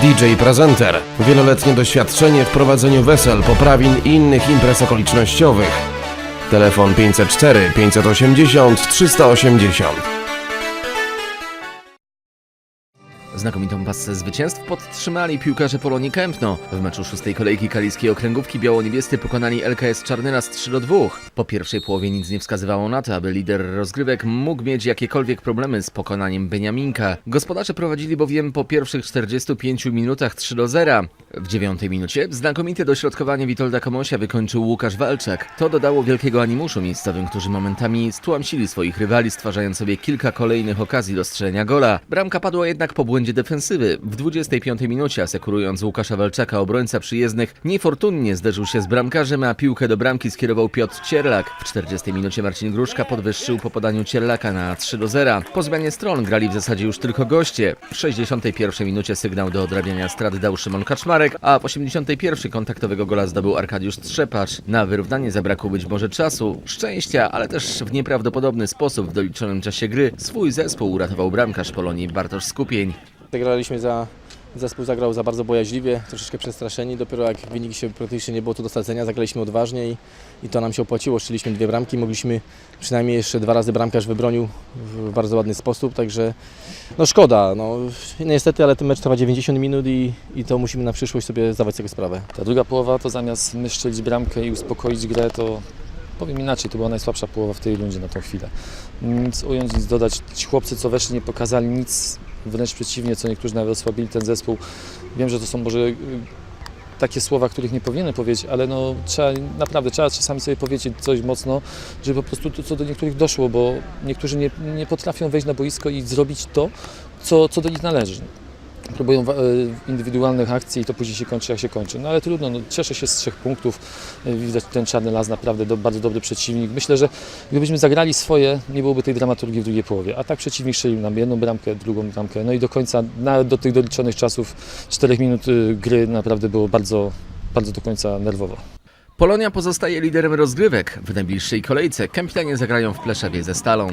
DJ Prezenter. Wieloletnie doświadczenie w prowadzeniu wesel, poprawin i innych imprez okolicznościowych. Telefon 504 580 380. Znakomitą pasę zwycięstw podtrzymali piłkarze Polonii Kępno. W meczu szóstej kolejki kaliskiej okręgówki biało-niebiescy pokonali LKS Czarnyras 3 do 2. Po pierwszej połowie nic nie wskazywało na to, aby lider rozgrywek mógł mieć jakiekolwiek problemy z pokonaniem Beniaminka. Gospodarze prowadzili bowiem po pierwszych 45 minutach 3 do 0. W dziewiątej minucie znakomite dośrodkowanie Witolda Komosia wykończył Łukasz Walczak. To dodało wielkiego animuszu miejscowym, którzy momentami stłamsili swoich rywali, stwarzając sobie kilka kolejnych okazji do strzelenia gola. Bramka padła jednak po błędzie defensywy. W 25 minucie, asekurując Łukasza Walczaka, obrońca przyjezdnych niefortunnie zderzył się z bramkarzem, a piłkę do bramki skierował Piotr Cierlak. W 40 minucie Marcin Gruszka podwyższył po podaniu Cierlaka na 3 do 0. Po zmianie stron grali w zasadzie już tylko goście. W 61 minucie sygnał do odrabiania strat dał Szymon Kaczmarek, a w 81 kontaktowego gola zdobył Arkadiusz Strzepacz. Na wyrównanie zabrakło być może czasu, szczęścia, ale też w nieprawdopodobny sposób w doliczonym czasie gry swój zespół uratował bramkarz Polonii Bartosz Skupień. Zagraliśmy za, zespół zagrał za bardzo bojaźliwie, troszeczkę przestraszeni. Dopiero jak wynik się praktycznie nie było tu do stracenia, zagraliśmy odważnie i, i to nam się opłaciło. Strzeliśmy dwie bramki, mogliśmy przynajmniej jeszcze dwa razy bramkarz wybronił w bardzo ładny sposób, także no szkoda. No, niestety, ale ten mecz trwa 90 minut i, i to musimy na przyszłość sobie zdawać sobie sprawę. Ta druga połowa to zamiast my strzelić bramkę i uspokoić grę, to powiem inaczej, to była najsłabsza połowa w tej rundzie na tą chwilę. Nic ująć, nic dodać. Ci chłopcy, co weszli, nie pokazali nic, wręcz przeciwnie, co niektórzy nawet osłabili ten zespół. Wiem, że to są może y, takie słowa, których nie powinienem powiedzieć, ale no, trzeba, naprawdę trzeba czasami sobie powiedzieć coś mocno, żeby po prostu to, co do niektórych doszło, bo niektórzy nie, nie potrafią wejść na boisko i zrobić to, co, co do nich należy próbują e, indywidualnych akcji i to później się kończy jak się kończy. No ale trudno, no, cieszę się z trzech punktów. E, Widać ten czarny las naprawdę do, bardzo dobry przeciwnik. Myślę, że gdybyśmy zagrali swoje, nie byłoby tej dramaturgii w drugiej połowie. A tak przeciwnik strzelił nam jedną bramkę, drugą bramkę. No i do końca, na, do tych doliczonych czasów, czterech minut y, gry naprawdę było bardzo, bardzo do końca nerwowo. Polonia pozostaje liderem rozgrywek. W najbliższej kolejce Kępianie zagrają w Pleszewie ze Stalą.